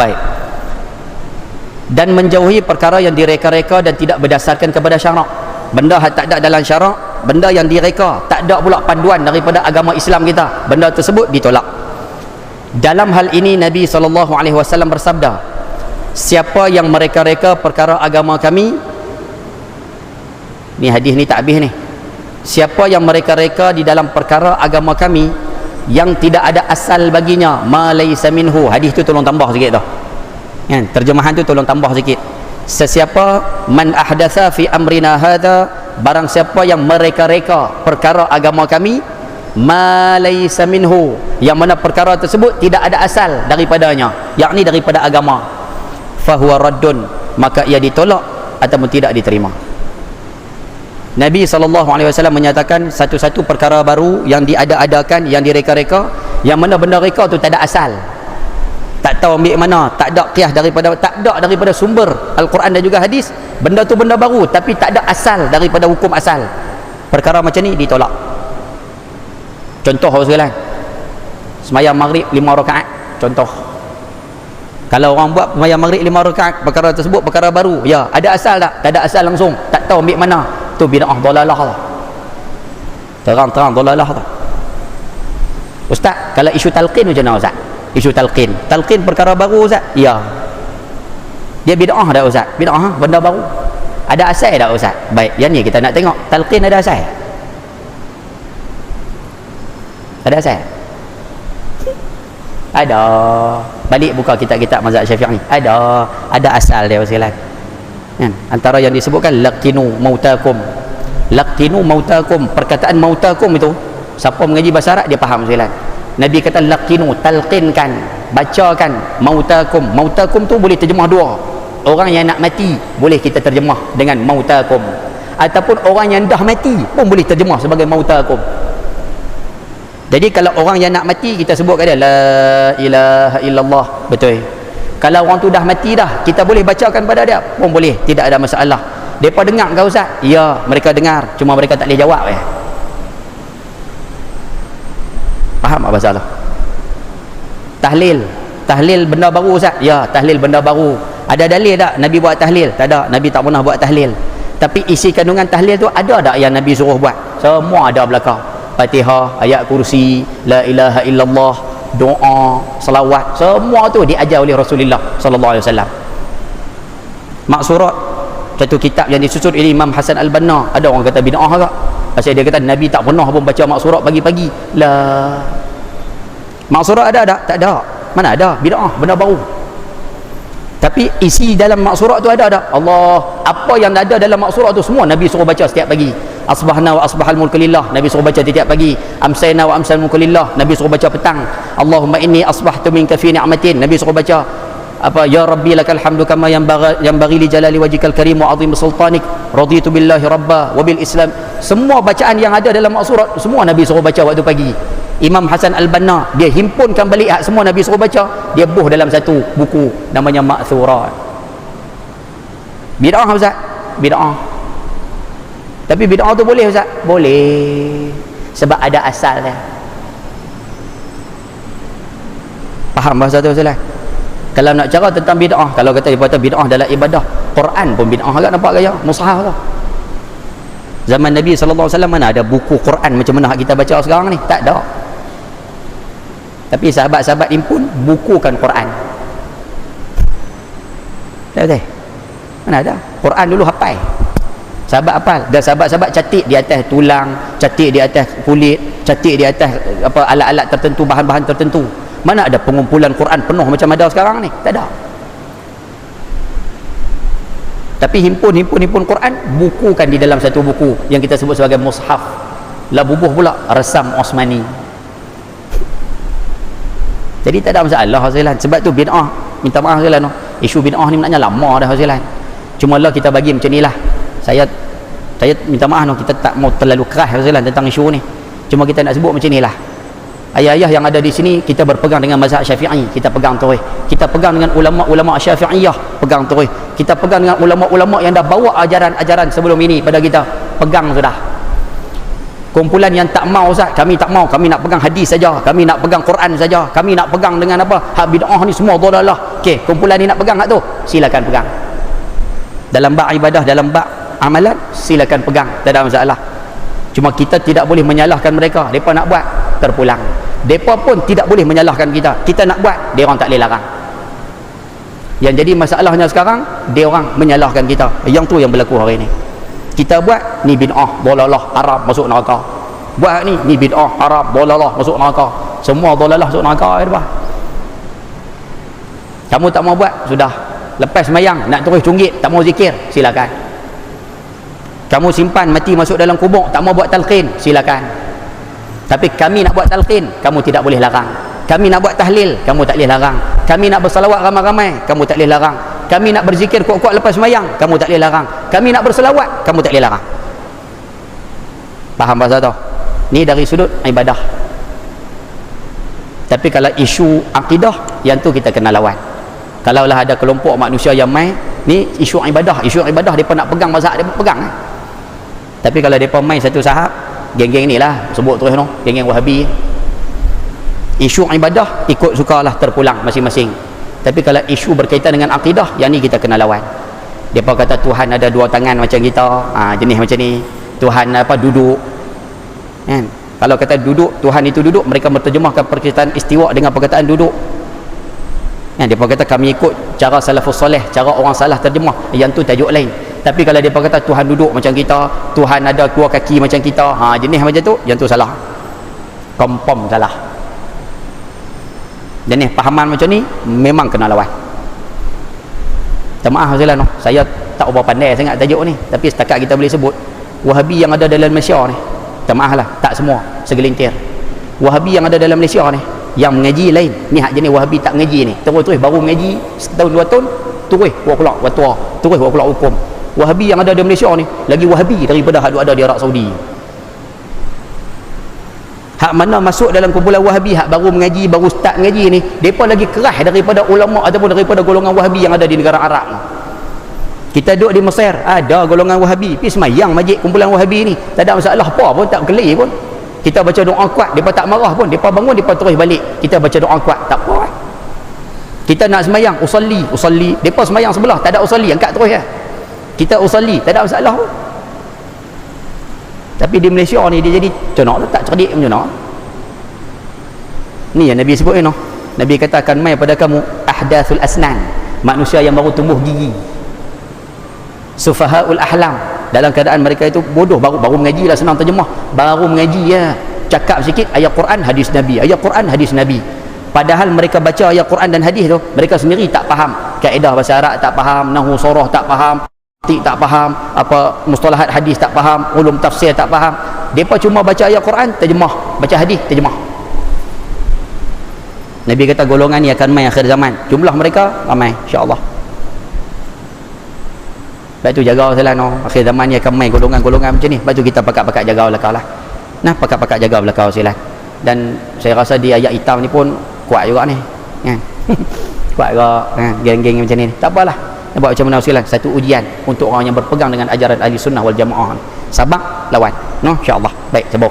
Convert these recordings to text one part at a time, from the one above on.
baik. Dan menjauhi perkara yang direka-reka dan tidak berdasarkan kepada syarak. Benda yang tak ada dalam syarak benda yang direka tak ada pula panduan daripada agama Islam kita. Benda tersebut ditolak. Dalam hal ini Nabi SAW bersabda siapa yang mereka-reka perkara agama kami ni hadis ni tak habis ni. Siapa yang mereka-reka di dalam perkara agama kami yang tidak ada asal baginya ma laysa minhu. Hadis tu tolong tambah sikit tu kan? Terjemahan tu tolong tambah sikit. Sesiapa man ahdatha fi amrina hadha barang siapa yang mereka-reka perkara agama kami ma laysa minhu. Yang mana perkara tersebut tidak ada asal daripadanya. Yakni daripada agama. Fahuwa raddun. Maka ia ditolak ataupun tidak diterima Nabi SAW menyatakan satu-satu perkara baru yang diada-adakan yang direka-reka yang mana benda reka tu tak ada asal. Tak tahu ambil mana tak ada qiyah daripada tak ada daripada sumber Al-Quran dan juga hadis. Benda tu benda baru tapi tak ada asal daripada hukum asal. Perkara macam ni ditolak. Contoh sekalian semayang maghrib lima rakaat contoh. Kalau orang buat semayang maghrib lima rakaat perkara tersebut perkara baru ya ada asal tak? Tak ada asal langsung. Tak tahu ambil mana tu bid'ah dalalah lah terang-terang dalalah tu. Ustaz kalau isu talqin macam mana ustaz? Isu talqin. Talqin perkara baru ustaz? Ya. Dia bid'ah dah ustaz. Bid'ah ha? benda baru. Ada asal tak ustaz? Baik yang ni kita nak tengok. Talqin ada asal ada asal ada. Balik buka kitab-kitab mazhab syafi'i. Ada. Ada asal dia sekalian kan? Antara yang disebutkan laqinu mautakum. Laqinu mautakum. Perkataan mautakum itu siapa mengaji bahasa Arab dia faham sekalian Nabi kata laqinu talqinkan bacakan. Mautakum. Mautakum tu boleh terjemah dua. Orang yang nak mati boleh kita terjemah dengan mautakum. Ataupun orang yang dah mati pun boleh terjemah sebagai mautakum. Jadi kalau orang yang nak mati kita sebut kat dia la ilaha illallah. Betul kalau orang tu dah mati dah kita boleh bacakan pada dia pun boleh tidak ada masalah mereka dengar kau Ustaz? ya mereka dengar cuma mereka tak boleh jawab ya. faham apa masalah tahlil tahlil benda baru Ustaz? ya tahlil benda baru ada dalil tak Nabi buat tahlil? tak ada Nabi tak pernah buat tahlil tapi isi kandungan tahlil tu ada tak yang Nabi suruh buat? semua ada belakang fatihah, ayat kursi la ilaha illallah doa, selawat, semua tu diajar oleh Rasulullah sallallahu alaihi wasallam. Maksurat satu kitab yang disusun oleh Imam Hasan Al-Banna, ada orang kata bid'ah agak. Pasal dia kata Nabi tak pernah pun baca maksurat pagi-pagi. Lah. Maksurat ada tak? Tak ada. Mana ada? Bid'ah, benda baru. Tapi isi dalam maksurat tu ada tak? Allah, apa yang ada dalam maksurat tu semua Nabi suruh baca setiap pagi asbahna wa asbahal mulku lillah. Nabi suruh baca tiap pagi. Amsayna wa amsal mulku lillah. Nabi suruh baca petang. Allahumma inni asbahtu minka fi ni'matin. Nabi suruh baca apa ya rabbi lakal hamdu kama yang bagi yang bagi li jalali wajhikal karim wa azim sultanik. Raditu billahi rabba wa bil islam. Semua bacaan yang ada dalam maksurat semua nabi suruh baca waktu pagi. Imam Hasan Al-Banna dia himpunkan balik hak semua nabi suruh baca. Dia buh dalam satu buku namanya Ma'thurat. Bid'ah ustaz? Bid'ah tapi bid'ah tu boleh Ustaz? Boleh. Sebab ada asal dia. Faham bahasa tu Ustaz? Kalau nak cara tentang bid'ah, kalau kata kata bid'ah dalam ibadah, Quran pun bid'ah agak nampak gaya, mushaf tu. Zaman Nabi wasallam mana ada buku Quran macam mana kita baca sekarang ni? Tak ada. Tapi sahabat-sahabat impun bukukan Quran. Tak ada. Mana ada? Quran dulu hafal sahabat apa? Dan sahabat-sahabat catik di atas tulang catik di atas kulit catik di atas apa alat-alat tertentu bahan-bahan tertentu. Mana ada pengumpulan Quran penuh macam ada sekarang ni? Tak ada. Tapi himpun himpun himpun Quran bukukan di dalam satu buku yang kita sebut sebagai mushaf. Lah bubuh pula resam Osmani. Jadi tak ada masalah Hazilan sebab tu bid'ah minta maaf Hazilan isu bid'ah ni maknanya lama dah Hazilan cuma lah kita bagi macam ni lah. Saya saya minta maaf no, kita tak mau terlalu keras Rasulullah tentang isu ni. Cuma kita nak sebut macam ni lah. Ayah-ayah yang ada di sini kita berpegang dengan mazhab syafi'i kita pegang terus. Kita pegang dengan ulama-ulama syafi'iyah pegang terus. Kita pegang dengan ulama-ulama yang dah bawa ajaran-ajaran sebelum ini pada kita. Pegang sudah. Kumpulan yang tak mau Ustaz kami tak mau. Kami nak pegang hadis saja kami nak pegang Quran saja. Kami nak pegang dengan apa? Hak bid'ah ni semua dolalah. Okey kumpulan ni nak pegang tak tu? Silakan pegang. Dalam bab ibadah dalam bab amalan silakan pegang. Tak ada masalah. Cuma kita tidak boleh menyalahkan mereka. Mereka nak buat terpulang. Mereka pun tidak boleh menyalahkan kita. Kita nak buat orang tak boleh larang. Yang jadi masalahnya sekarang dia orang menyalahkan kita. Yang tu yang berlaku hari ni. Kita buat ni bid'ah bolalah Arab masuk neraka. Buat ni ni bid'ah Arab bolalah masuk neraka. Semua bolalah masuk neraka ya kamu tak mau buat sudah. Lepas semayang nak terus cunggit tak mau zikir silakan kamu simpan mati masuk dalam kubur tak mau buat talqin silakan. Tapi kami nak buat talqin kamu tidak boleh larang. Kami nak buat tahlil kamu tak boleh larang. Kami nak bersalawat ramai-ramai kamu tak boleh larang. Kami nak berzikir kuat-kuat lepas semayang kamu tak boleh larang. Kami nak berselawat kamu tak boleh larang. Faham bahasa tu? Ni dari sudut ibadah. Tapi kalau isu akidah yang tu kita kena lawan. Kalau lah ada kelompok manusia yang main ni isu ibadah. Isu ibadah mereka nak pegang mazhab mereka pegang eh? Tapi kalau mereka main satu sahab geng-geng ni lah sebut terus no geng-geng wahabi. Isu ibadah ikut sukalah terpulang masing-masing. Tapi kalau isu berkaitan dengan akidah yang ni kita kena lawan. Pun kata Tuhan ada dua tangan macam kita ha, jenis macam ni. Tuhan apa duduk. Kan? Kalau kata duduk Tuhan itu duduk mereka berterjemahkan perkataan istiwa dengan perkataan duduk. Kan? Pun kata kami ikut cara salafus soleh cara orang salah terjemah yang tu tajuk lain tapi kalau dia kata Tuhan duduk macam kita Tuhan ada dua kaki macam kita. Ha, jenis macam tu yang tu salah. Kompom salah. Jenis pahaman macam ni memang kena lawan. Maaf saya, no. saya tak berapa pandai sangat tajuk ni. Tapi setakat kita boleh sebut wahabi yang ada dalam Malaysia ni tak maaf lah tak semua segelintir. Wahabi yang ada dalam Malaysia ni yang mengaji lain. Ni hak jenis wahabi tak mengaji ni. Terus-terus baru mengaji setahun dua tahun terus buat pula watua terus buat pula hukum wahabi yang ada di Malaysia ni lagi wahabi daripada hak ada di Arab Saudi. Hak mana masuk dalam kumpulan wahabi hak baru mengaji baru start mengaji ni mereka lagi keras daripada ulama ataupun daripada golongan wahabi yang ada di negara Arab kita duduk di Mesir ada golongan wahabi pergi semayang majid kumpulan wahabi ni. Tak ada masalah apa pun tak kelih pun. Kita baca doa kuat mereka tak marah pun mereka bangun mereka terus balik. Kita baca doa kuat tak apa. Kita nak semayang usalli usalli. Mereka semayang sebelah tak ada usalli angkat terus ya kita usalli tak ada masalah pun. Tapi di Malaysia ni dia jadi conok tak cerdik macam mana ni yang Nabi sebut ni no? Nabi kata akan mai pada kamu ahdathul asnan manusia yang baru tumbuh gigi. Sufahaul ahlam dalam keadaan mereka itu bodoh baru baru mengaji lah senang terjemah. Baru mengaji ya. Cakap sikit ayat Quran hadis Nabi. Ayat Quran hadis Nabi. Padahal mereka baca ayat Quran dan hadis tu mereka sendiri tak faham. Kaedah bahasa Arab tak faham nahu surah tak faham Tak faham apa mustalahat hadis tak faham ulum tafsir tak faham depa cuma baca ayat Quran terjemah baca hadis terjemah Nabi kata golongan ni akan mai akhir zaman jumlah mereka ramai insya-Allah Lepas tu jaga salah no. Akhir zaman ni akan mai golongan-golongan macam ni. Lepas tu kita pakat-pakat jaga belakang lah. Nah, pakat-pakat jaga belakang silah. Dan saya rasa di ayat hitam ni pun kuat juga ni. Kan? kuat juga kan? geng-geng macam ni. Tak apalah buat macam mana silang satu ujian untuk orang yang berpegang dengan ajaran ahli sunnah wal jamaah. Sabak lawan. No insyaallah. Baik sebut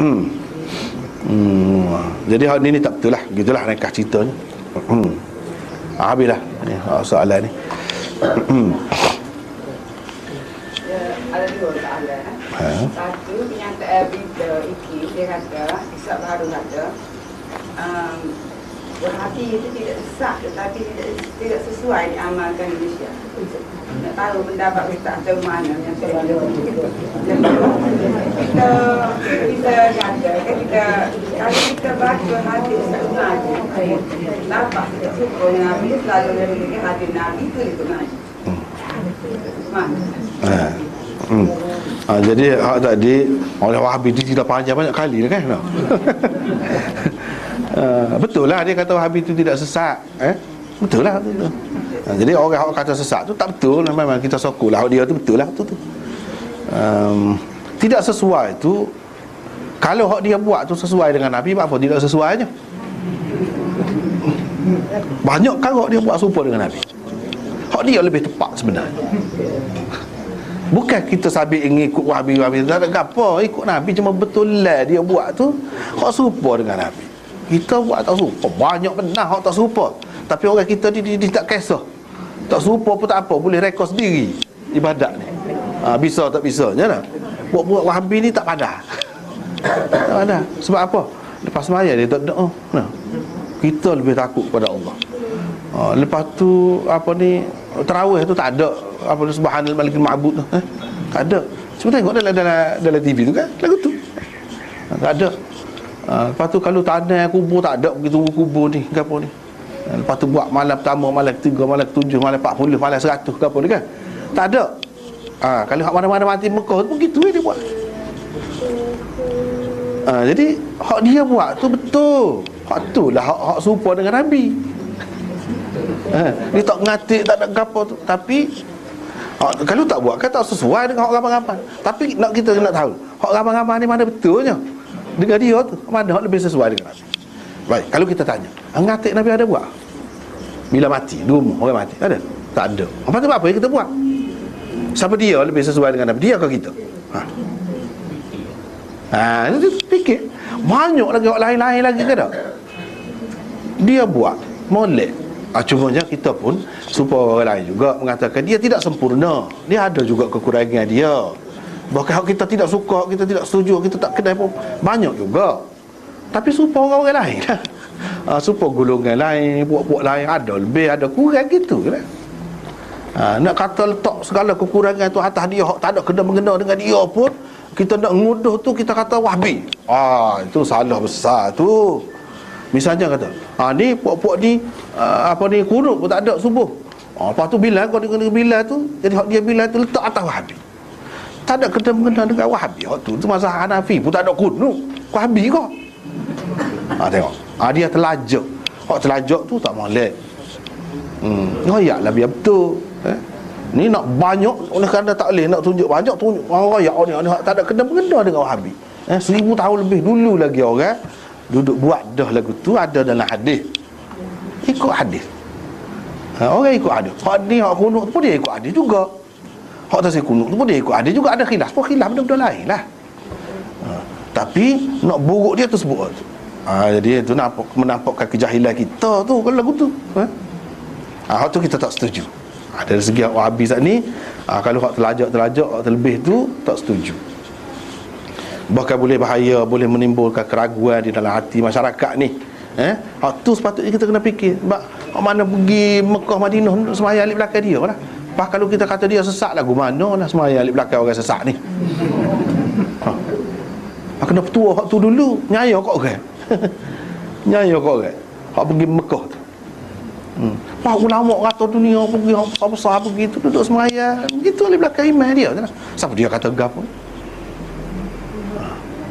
Hmm. Hmm. Jadi hal ni, tak betul lah Gitulah ringkas ceritanya hmm. ha, Habislah ni, ha, soalan ni hmm. Ha? Satu penyataan berita iki Dia kata Isap baru kata um, Berhati itu tidak sesat Tetapi tidak, tidak sesuai diamalkan di Malaysia nak tahu pendapat kita macam mana yang saya kita kita jaga kita kalau kita baca hadis Nabi nampak kita suka Nabi selalu dari hadis Nabi itu itu Nabi Hmm. Ha, jadi hak tadi oleh Wahabi dia tidak panjang banyak kali kan uh, betul lah dia kata Wahabi itu tidak sesat eh? betul lah betul. Ha, jadi orang yang kata sesat tu tak betul memang kita sokulah dia tu betul lah tu tu. Um, tidak sesuai tu kalau hak dia buat tu sesuai dengan Nabi apa tidak sesuainya. Banyak kan hak dia buat serupa dengan Nabi. Hak dia lebih tepat sebenarnya. Bukan kita sabit ingin ikut Wahabi Wahabi. Tak ada apa Ikut Nabi. Cuma betul lah dia buat tu Hak serupa dengan Nabi. Kita buat tak serupa. Banyak benar hak tak serupa. Tapi orang kita ni dia, dia tak kisah. Tak serupa pun tak apa. Boleh rekod sendiri Ibadat ni. Ha, Bisa tak bisa je lah. Buat-buat Wahabi ni tak padah Tak padah Sebab apa? Lepas semaya dia tak doa nah. Kita lebih takut kepada Allah. Ha, Lepas tu Apa ni Terawih tu tak ada. Apa tu subhanal malikul ma'bud tu eh? tak ada. Cuba tengok dalam dalam dalam TV tu kan? Lagu tu. Ha, tak ada. Ha, lepas tu kalau tanah kubur tak ada. Begitu kubur ni ke apa ni? Lepas tu buat malam pertama malam ketiga malam ketujuh malam 40 malam 100 ke apa ni kan? Tak ada. Ha, kalau hak mana-mana mati Mekah tu begitu dia buat ha, jadi hak dia buat tu betul hak tu lah hak, hak serupa dengan Nabi Ha, dia tak ngatik tak ada apa tu tapi Ha, kalau tak buat kan tak sesuai dengan hak ramai-ramai. Tapi nak kita nak tahu, hak ramai-ramai ni mana betulnya? Dengan dia tu, mana hak lebih sesuai dengan Nabi? Baik, kalau kita tanya, ngatik Nabi ada buat? Bila mati, dua orang mati, ada? Tak ada. Apa tu apa yang kita buat? Siapa dia lebih sesuai dengan Nabi? Dia ke kita? Ha. Ha, itu fikir. Banyak lagi orang lain-lain lagi ke tak? Dia buat molek Ah, cumanya kita pun supaya orang lain juga mengatakan dia tidak sempurna. Dia ada juga kekurangan dia. Bahkan kita tidak suka, kita tidak setuju, kita tak kedai pun banyak juga. Tapi supaya orang, -orang lain lah. Ah, supaya golongan lain, puak-puak lain ada lebih, ada kurang gitu kan. Ah, nak kata letak segala kekurangan tu atas dia tak ada kena mengena dengan dia pun kita nak nguduh tu kita kata wahbi. Ah, itu salah besar tu. Misalnya kata, ha ni puak-puak ni uh, apa ni kunut pun tak ada subuh. Ha, lepas tu bila kau dengan bila tu, jadi hak dia bila tu letak atas Wahabi. Tak ada kena mengena dengan Wahabi. Hak tu tu mazhab Hanafi pun tak ada kunut. Wahabi kau. Ha tengok. Ha dia telajak. Hak telajak tu tak molek. Hmm, royak biar betul. Eh? Ni nak banyak oleh kerana tak boleh nak tunjuk banyak tunjuk orang royak. Ni, tak ada kena mengena dengan Wahabi. Eh, seribu tahun lebih dulu lagi orang duduk buat dah lagu tu ada dalam hadis. Ikut hadis. Ha, orang ikut hadis. Hak ni hak kunut pun dia ikut hadis juga. Hak tasik kunut tu pun dia ikut hadis juga. Ada khilaf pun khilaf benda-benda lain lah. Ha, tapi nak buruk dia tu sebut. Ha, jadi itu nampak, menampakkan kejahilan kita tu kalau lagu tu ha? ha, hak tu kita tak setuju ha, dari segi hak wahabi saat ni ha, kalau hak terlajak-terlajak hak terlebih tu tak setuju. Bahkan boleh bahaya boleh menimbulkan keraguan di dalam hati masyarakat ni. Eh? Hak tu sepatutnya kita kena fikir. Sebab hak mana pergi Mekah Madinah semaya alik belakang dia lah. Pas kalau kita kata dia sesat lagu mana lah semaya alik belakang orang sesat ni. Ha. kena petua hak tu dulu. Nyaya kok orang. Nyaya kok orang. Hak pergi Mekah tu Pak ulama kata dunia pergi apa besar pergi tu duduk semaya. Begitu alik belakang imam dia. Siapa dia kata gapo?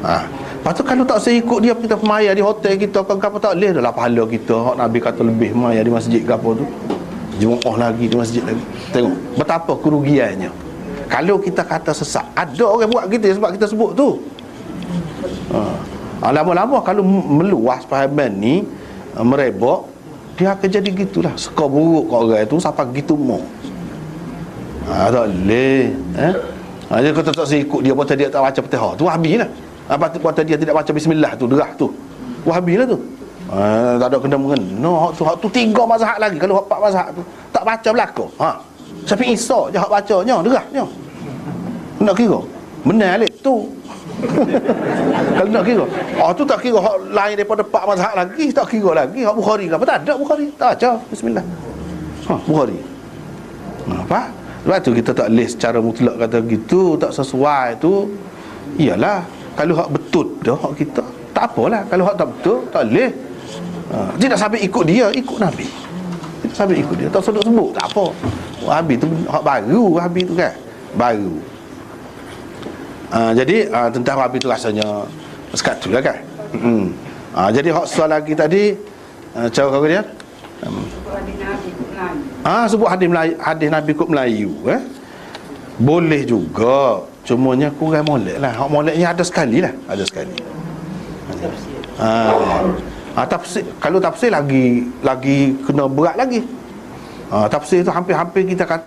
Ha. Lepas tu kalau tak saya ikut dia kita pemaya di hotel kita kan apa tak boleh adalah pahala kita. Hak Nabi kata lebih maya di masjid apa tu. Jumaah lagi di masjid lagi. Tengok betapa kerugiannya. Kalau kita kata sesat, ada orang buat gitu sebab kita sebut tu. Ha. ha lama-lama kalau meluas pahaman ni ha, merebak dia akan jadi gitulah. Seka buruk kat orang tu sampai gitu mau. Ha, tak boleh. Eh? Ha, dia kata tak saya ikut dia Pasal dia tak baca petihah Tu habis lah. Apa tu kata dia tidak baca bismillah tu derah tu. Lah tu. Ha, tak ada kena mengen. No hak tu hak tu tiga mazhab lagi kalau hak empat mazhab tu. Tak baca belaka. Ha. Tapi isa je hak bacanya derahnya. Nak kira? Benar alik tu kalau nak kira. Oh tu tak kira hak lain daripada empat mazhab lagi tak kira lagi. Hak bukhari ke apa? Tak ada bukhari. Tak baca bismillah. Ha bukhari. Ha, apa sebab tu kita tak boleh secara mutlak kata gitu tak sesuai tu. Iyalah kalau hak betul dah hak kita tak apalah. Kalau hak tak betul tak boleh ha, tidak sampai ikut dia ikut nabi. Tidak sampai ikut dia. Tak sebut sebut tak apa. Wahabi tu hak baru wahabi tu kan? Baru ha, jadi ha, tentang wahabi tu rasanya sekatu lah kan hmm. ha, jadi hak soal lagi tadi ha, cara kau dia. Ah, sebut hadis Melayu, hadis Nabi kut Melayu eh. Boleh juga Cumanya kurang molek lah Hak moleknya ada sekali lah Ada sekali ha. ha, tafsir, Kalau tafsir lagi Lagi kena berat lagi ha, Tafsir tu hampir-hampir kita kata